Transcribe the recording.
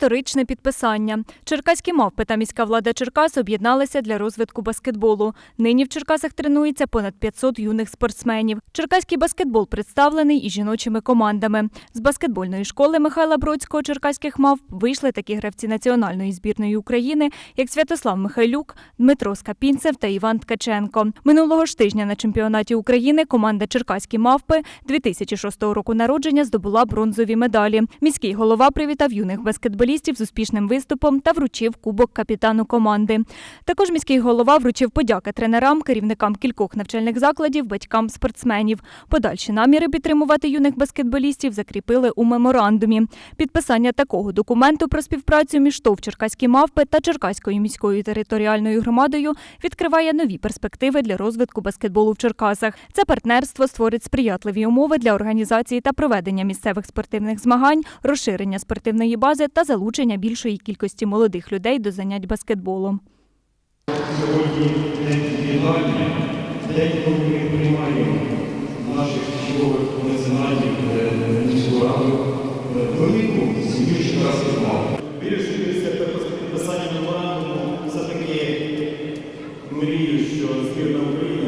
Історичне підписання. Черкаські мавпи та міська влада Черкас об'єдналися для розвитку баскетболу. Нині в Черкасах тренується понад 500 юних спортсменів. Черкаський баскетбол представлений і жіночими командами. З баскетбольної школи Михайла Бродського черкаських мавп вийшли такі гравці національної збірної України, як Святослав Михайлюк, Дмитро Скапінцев та Іван Ткаченко. Минулого ж тижня на чемпіонаті України команда Черкаські мавпи 2006 року народження здобула бронзові медалі. Міський голова привітав юних баскетболістів з успішним виступом та вручив кубок капітану команди. Також міський голова вручив подяки тренерам, керівникам кількох навчальних закладів, батькам спортсменів. Подальші наміри підтримувати юних баскетболістів закріпили у меморандумі. Підписання такого документу про співпрацю між ТОВ Черкаські мавпи та Черкаською міською територіальною громадою відкриває нові перспективи для розвитку баскетболу в Черкасах. Це партнерство створить сприятливі умови для організації та проведення місцевих спортивних змагань, розширення спортивної бази та залучення залучення більшої кількості молодих людей до занять баскетболом. Сьогодні день, коли ми приймаємо наших чудових національних міського раду велику сім'ю ще раз мало. Вірю, підписання меморандуму все-таки мрію, що збірна України